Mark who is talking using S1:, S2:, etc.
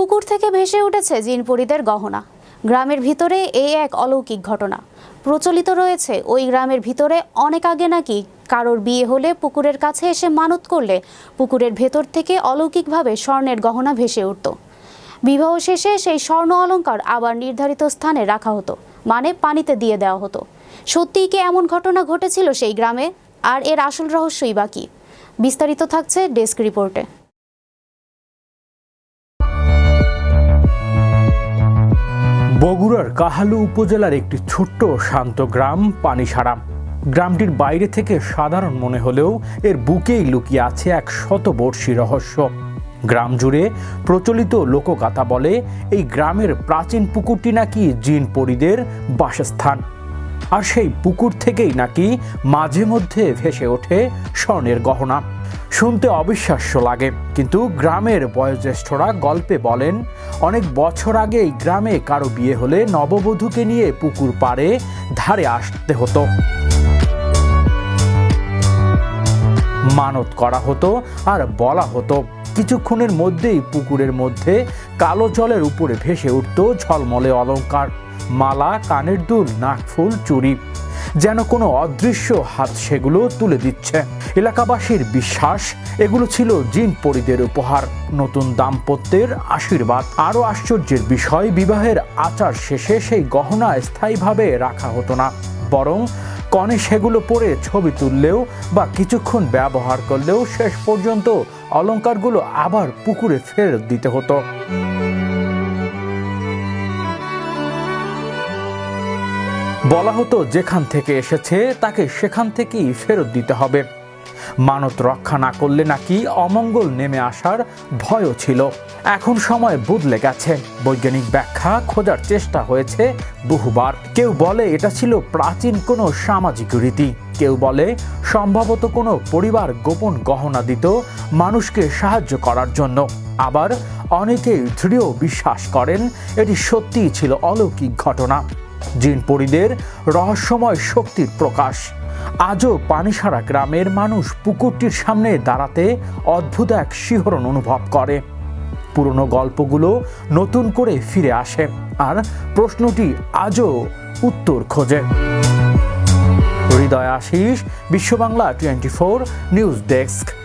S1: পুকুর থেকে ভেসে উঠেছে জিনপরিদের গহনা। গ্রামের ভিতরে এই এক অলৌকিক ঘটনা। প্রচলিত রয়েছে, ওই গ্রামের ভিতরে অনেক আগে নাকি কারোর বিয়ে হলে পুকুরের কাছে এসে মানত করলে পুকুরের ভেতর থেকে অলৌকিকভাবে স্বর্ণের গহনা ভেসে উঠত। বিবাহ শেষে সেই স্বর্ণ অলঙ্কার আবার নির্ধারিত স্থানে রাখা হতো মানে পানিতে দিয়ে দেওয়া হতো। সত্যিই কি এমন ঘটনা ঘটেছিল সেই গ্রামে? আর এর আসল রহস্যই বাকি বিস্তারিত থাকছে ডেস্ক রিপোর্টে।
S2: বগুড়ার কাহালু উপজেলার একটি ছোট্ট শান্ত গ্রাম পানিসারা। গ্রামটির বাইরে থেকে সাধারণ মনে হলেও এর বুকেই লুকিয়ে আছে এক শতবর্ষী রহস্য। গ্রাম জুড়ে প্রচলিত লোকগাথা বলে এই গ্রামের প্রাচীন পুকুরটি নাকি জিন পরিদের বাসস্থান। আর সেই পুকুর থেকেই নাকি মাঝে মধ্যে ভেসে ওঠে স্বর্ণের গহনা। শুনতে অবিশ্বাস্য লাগে। কিন্তু গ্রামের বয়োজ্যেষ্ঠরা গল্পে বলেন, অনেক বছর আগে এই গ্রামে কারও বিয়ে হলে নববধূকে নিয়ে পুকুর পাড়ে ধারে আসতে হতো। মানত করা হতো আর বলা হতো। কিছুক্ষণের মধ্যেই পুকুরের মধ্যে কালো জলের উপরে ভেসে উঠত ঝলমলে অলংকার। মালা, কানের দুল নাকফুল চুড়ি। যেন কোনো অদৃশ্য হাত সেগুলো তুলে দিচ্ছে। এলাকাবাসীর বিশ্বাস, এগুলো ছিল জিন পরিদের উপহার। নতুন দাম্পত্যের আশীর্বাদ। আরও আশ্চর্যের বিষয়, বিবাহের আচার শেষে সেই গহনা স্থায়ীভাবে রাখা হতো না। বরং কনে সেগুলো পরে ছবি তুললেও বা কিছুক্ষণ ব্যবহার করলেও শেষ পর্যন্ত অলঙ্কারগুলো আবার পুকুরে ফেরত দিতে হতো। বলা হতো যেখান থেকে এসেছে তাকে সেখান থেকেই ফেরত দিতে হবে। মানত রক্ষা না করলে নাকি অমঙ্গল নেমে আসার ভয়ও ছিল। এখন সময় বদলে গেছে। বৈজ্ঞানিক ব্যাখ্যা খোঁজার চেষ্টা হয়েছে বহুবার। কেউ বলে এটা ছিল প্রাচীন কোনো সামাজিক রীতি। কেউ বলে সম্ভবত কোনো পরিবার গোপন গহনা দিত মানুষকে সাহায্য করার জন্য। আবার অনেকেই দৃঢ় বিশ্বাস করেন, এটি সত্যিই ছিল অলৌকিক ঘটনা। জিন পরিদের রহস্যময় শক্তির প্রকাশ। আজও পানিসারা গ্রামের মানুষ পুকুরটির সামনে দাঁড়াতে অদ্ভুত এক শিহরণ অনুভব করে। পুরনো গল্পগুলো নতুন করে ফিরে আসে আর প্রশ্নটি আজও উত্তর খোঁজে। Hriday Ashis Biswa Bangla twenty four news desk.